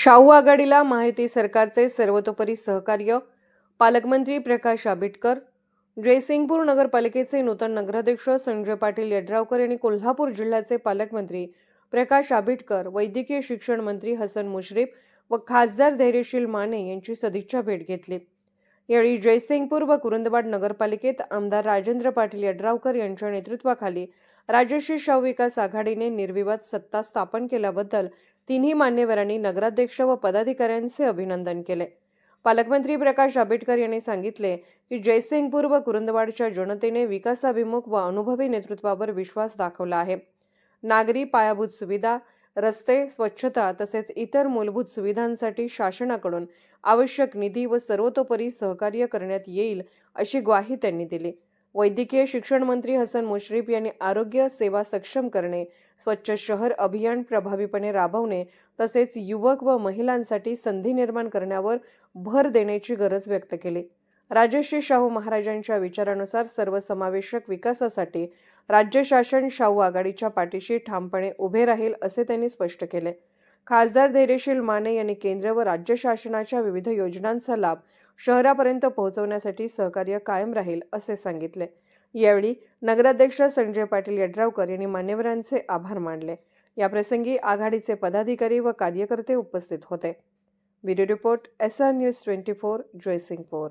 शाहू आघाडीला माहिती सरकारचे सर्वतोपरी सहकार्य पालकमंत्री प्रकाश आंबेडकर जयसिंगपूर नगरपालिकेचे नूतन नगराध्यक्ष संजय पाटील यड्रावकर यांनी कोल्हापूर जिल्ह्याचे पालकमंत्री प्रकाश आंबेडकर वैद्यकीय शिक्षण मंत्री हसन मुश्रीफ व खासदार धैर्यशील माने यांची सदिच्छा भेट घेतली. यावेळी जयसिंगपूर व कुरुंदवाड नगरपालिकेत आमदार राजेंद्र पाटील यड्रावकर यांच्या नेतृत्वाखाली राजश्री शाहू विकास आघाडीने निर्विवाद सत्ता स्थापन केल्याबद्दल तिन्ही मान्यवरांनी नगराध्यक्ष व पदाधिकाऱ्यांचे अभिनंदन केले. पालकमंत्री प्रकाश आंबेडकर यांनी सांगितले की जयसिंगपूर व कुरुंदवाडच्या जनतेने विकासाभिमुख व अनुभवी नेतृत्वावर विश्वास दाखवला आहे. नागरी पायाभूत सुविधा रस्ते स्वच्छता तसेच इतर मूलभूत सुविधांसाठी शासनाकडून आवश्यक निधी व सर्वतोपरी सहकार्य करण्यात येईल अशी ग्वाही त्यांनी दिली. वैद्यकीय शिक्षण मंत्री हसन मुश्रीफ यांनी आरोग्य सेवा सक्षम करणे स्वच्छ शहर अभियान प्रभावीपणे राबवणे तसेच युवक व महिलांसाठी संधी निर्माण करण्यावर भर देण्याची गरज व्यक्त केली. राजश्री शाहू महाराजांच्या विचारानुसार सर्वसमावेशक विकासासाठी राज्य शासन शाहू आघाडीच्या पाठीशी ठामपणे उभे राहील असे त्यांनी स्पष्ट केले. खासदार धैर्यशील माने यांनी केंद्र व राज्य शासनाच्या विविध योजनांचा लाभ शहरापर्यंत पोहोचवण्यासाठी सहकार्य कायम राहील असे सांगितले. यावेळी नगराध्यक्ष संजय पाटील यड्रावकर यांनी मान्यवरांचे आभार मानले. याप्रसंगी आघाडीचे पदाधिकारी व कार्यकर्ते उपस्थित होते. Video report S R news twenty four Jaysingpur.